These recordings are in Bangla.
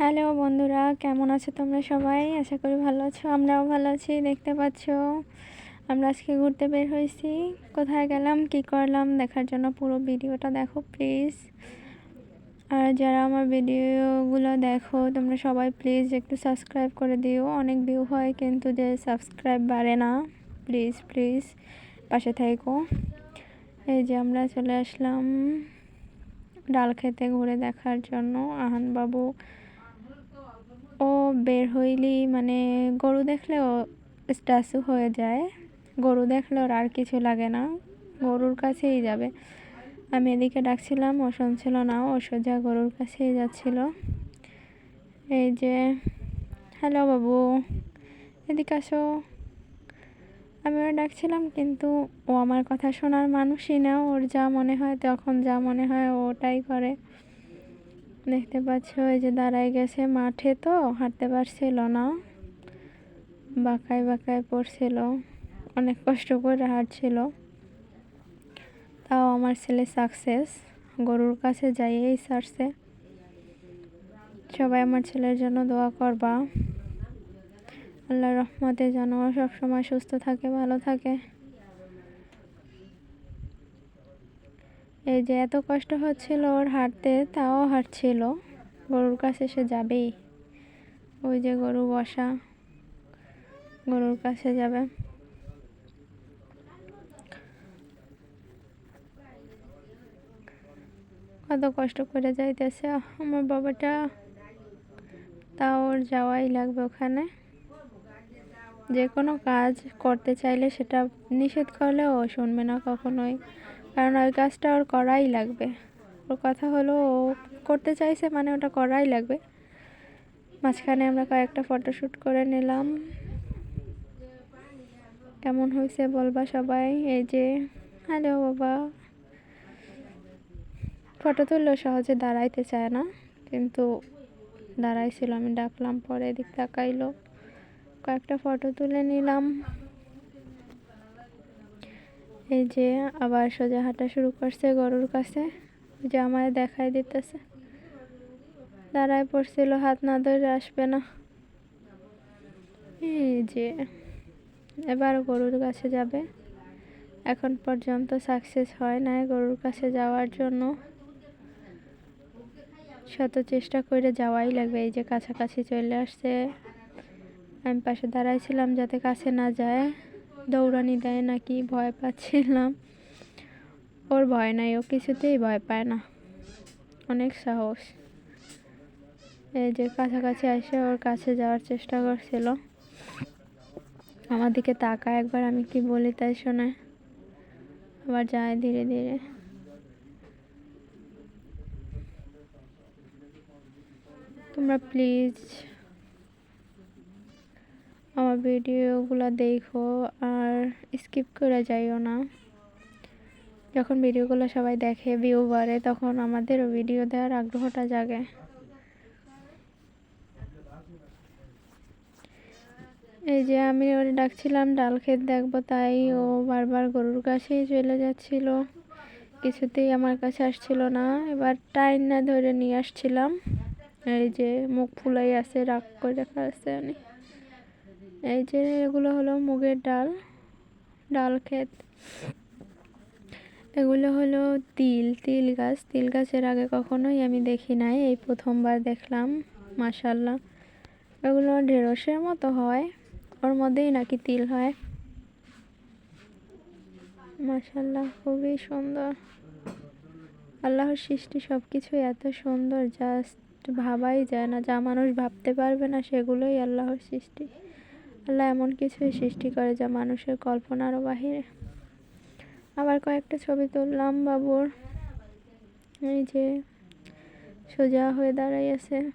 হ্যালো বন্ধুরা, কেমন আছো তোমরা সবাই? আশা করি ভালো আছো, আমরাও ভালো আছি, দেখতে পাচ্ছ? আমরা আজকে ঘুরতে বের হয়েছি। কোথায় গেলাম, কি করলাম, দেখার জন্য পুরো ভিডিওটা দেখো প্লিজ আর যারা আমার ভিডিওগুলো দেখো, তোমরা সবাই প্লিজ একটু সাবস্ক্রাইব করে দিও। অনেক ভিউ হয় কিন্তু যে সাবস্ক্রাইব বাড়ে না প্লিজ প্লিজ পাশে থাকো। এই যে আমরা চলে আসলাম ডাল খেতে ঘুরে দেখার জন্য। আহান বাবু ও বের হইলি মানে গরু দেখলে ও স্ট্যাচু হয়ে যায়। গরু দেখলে ওর আর কিছু লাগে না, গরুর কাছেই যাবে। আমি এদিকে ডাকছিলাম, ও শুনছিল না, ও সোজা গরুর কাছেই যাচ্ছিল। এই যে, হ্যালো বাবু, এদিকে আসো। আমি ওরা ডাকছিলাম, কিন্তু ও আমার কথা শোনার মানুষই না, ওর যা মনে হয় তখন যা মনে হয় ওটাই করে। দেখতে পাচ্ছ, এই যে দাঁড়ায় গেছে মাঠে তো, হাঁটতে পারছিল না। বাঁকায় বাঁকায় পড়ছিল, অনেক কষ্ট করে হাঁটছিল। তাও আমার ছেলে সাকসেস, গরুর কাছে যাইয়েই সারছে সবাই আমার ছেলের জন্য দোয়া করবা। আল্লাহ রহমতে যেন সবসময় সুস্থ থাকে, ভালো থাকে। এই যে এত কষ্ট হচ্ছিল ওর হাঁটতে, তাও হাঁটছিল। গরুর কাছে সে যাবেই। ওই যে গরু বসা, গরুর কাছে যাবে। কত কষ্ট করে যাইতেছে। আমার বাবাটা, তাও ওর যাওয়াই লাগবে ওখানে। যে কোনো কাজ করতে চাইলে সেটা নিষেধ করলে ও শুনবে না কখনোই। কারণ ওই কাজটা ওর করাই লাগবে। ওর কথা হলো ও করতে চাইছে মানে ওটা করাই লাগবে। মাঝখানে আমরা কয়েকটা ফটোশ্যুট করে নিলাম। কেমন হয়েছে বলবা সবাই? এই যে, হ্যালো বাবা। ফটো তুললেও সহজে দাঁড়াইতে চায় না, কিন্তু দাঁড়াইছিল, আমি ডাকলাম, পরে এদিক তাকাইলো। কয়েকটা ফটো তুলে নিলাম। এই যে আবার সোজা হাঁটা শুরু করছে গরুর কাছে। যে আমায় দেখাই দিতেছে। দাঁড়ায় পড়ছিল, হাত না ধরে আসবে না। এই যে, এবার গরুর কাছে যাবে। এখন পর্যন্ত সাকসেস হয় নাই গরুর কাছে যাওয়ার জন্য। শত চেষ্টা করে যাওয়াই লাগবে। এই যে কাছাকাছি চলে আসছে। আমি পাশে দাঁড়াইছিলাম যাতে কাছে না যায়। দৌড়ানি দেয় নাকি ভয় পাচ্ছিলাম। ওর ভয় নাই, ও কিছুতেই ভয় পায় না। অনেক সাহস। এই যে কাছাকাছি এসে ওর কাছে যাওয়ার চেষ্টা করছিল। আমার দিকে তাকায় একবার, আমি কি বলি তাই শোনে। আবার যায় ধীরে ধীরে। তোমরা প্লিজ আমার ভিডিওগুলো দেখো আর স্কিপ করে যাইও না। যখন ভিডিওগুলো সবাই দেখে ভিউ বাড়ে, তখন আমাদেরও ভিডিও দেওয়ার আগ্রহটা জাগে। এই যে আমি ওরে ডাকছিলাম, ডাল ক্ষেত দেখব, তাই ও বারবার গরুর কাছেই চলে যাচ্ছিল। কিছুতেই আমার কাছে আসছিল না। এবার টাইন না ধরে নিয়ে আসছিলাম। এই যে মুখ ফুলাই আছে, রাগ করে দেখা আছে উনি। এই যে এগুলো হলো মুগের ডাল ডাল ক্ষেত। এগুলো হলো তিল তিল গাছ। তিল গাছের আগে কখনোই আমি দেখি নাই, এই প্রথমবার দেখলাম মাসাল্লাহ এগুলো ঢেঁড়সের মতো হয়, ওর মধ্যেই নাকি তিল হয়। মাসাল্লাহ খুবই সুন্দর। আল্লাহর সৃষ্টি সব কিছুই এত সুন্দর জাস্ট ভাবাই যায় না, যা মানুষ ভাবতে পারবে না সেগুলোই আল্লাহর সৃষ্টি। আল্লাহ এমন কিছুই সৃষ্টি করে যা মানুষের কল্পনারও বাহিরে। আবার কয়েকটা ছবি তুললাম বাবুর। এই যে সোজা হয়ে দাঁড়াই আছে।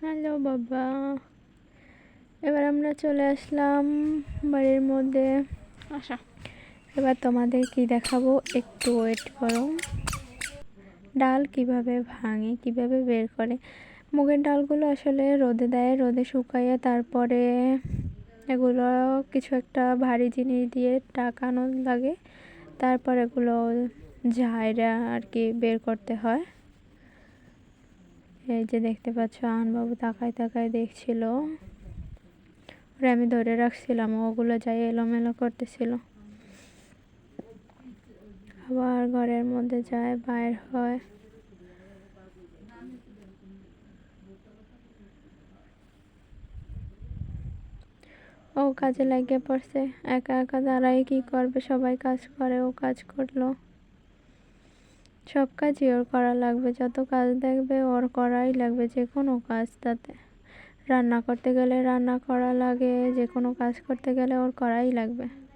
হ্যালো বাবা। এবার আমরা চলে আসলাম বাড়ির মধ্যে। আসা। এবার তোমাদের কি দেখাবো? একটু ওয়েট করো। ডাল কীভাবে ভাঙে, কীভাবে বের করে? মুগের ডালগুলো আসলে রোদে দেয়, রোদে শুকাইয়ে তারপরে এগুলো কিছু একটা ভারী জিনিস দিয়ে টাকানো লাগে। তারপর এগুলো ঝাইরা আর কি বের করতে হয়। এই যে দেখতে পাচ্ছ আনবাবু তাকায় তাকায় দেখছিল। ওরে আমি ধরে রাখছিলাম, ওগুলো যাই এলোমেলো করতেছিল। আবার ঘরের মধ্যে যায়, বাইর হয়। ও কাজে লাগিয়ে পড়ছে। একা একা দাঁড়াই কি করবে? সবাই কাজ করে, ও কাজ করল। সব কাজই ওর করা লাগবে। যত কাজ দেখবে ওর করাই লাগবে যে কোনো কাজ তাতে। রান্না করতে গেলে রান্না করা লাগে, যে কোনো কাজ করতে গেলে ওর করাই লাগবে।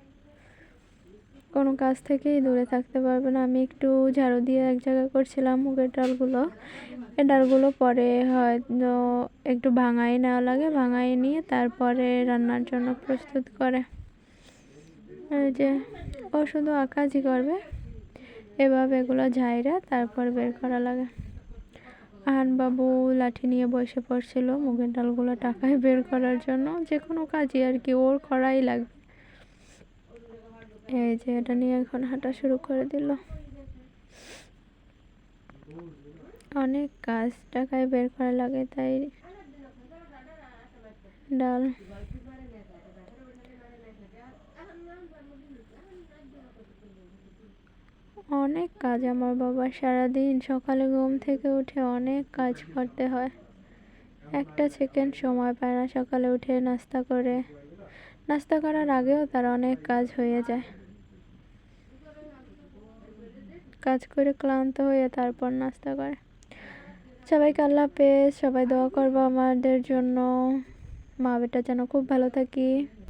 কোনো কাজ থেকেই দূরে থাকতে পারবে না। আমি একটু ঝাড়ু দিয়ে এক জায়গায় করছিলাম মুগের ডালগুলো। এ ডালগুলো পরে হয়তো একটু ভাঙাই নেওয়া লাগে, ভাঙাই নিয়ে তারপরে রান্নার জন্য প্রস্তুত করে। যে ও শুধু আকাজই করবে। এভাবে এগুলো ঝাইরা তারপর বের করা লাগে। আহানবাবু লাঠি নিয়ে বসে পড়ছিল মুগের ডালগুলো টাকায় বের করার জন্য। যে কোনো কাজই আর কি, ওর করাই লাগবে। এই যে এটা নিয়ে এখন হাঁটা শুরু করে দিল। অনেক কাজ টাকায় বের করা লাগে, তাই ডাল। অনেক কাজ আমার বাবার সারাদিন সকালে ঘুম থেকে উঠে অনেক কাজ করতে হয়। একটা সেকেন্ড সময় পায় না সকালে উঠে নাস্তা করে। নাস্তা করার আগেও তার অনেক কাজ হয়ে যায়। কাজ করে ক্লান্ত হয়ে তারপর নাস্তা করে। সবাইকে আল্লাহ পেয়ে সবাই দোয়া করব আমাদের জন্য। মা বেটা যেন খুব ভালো থাকি।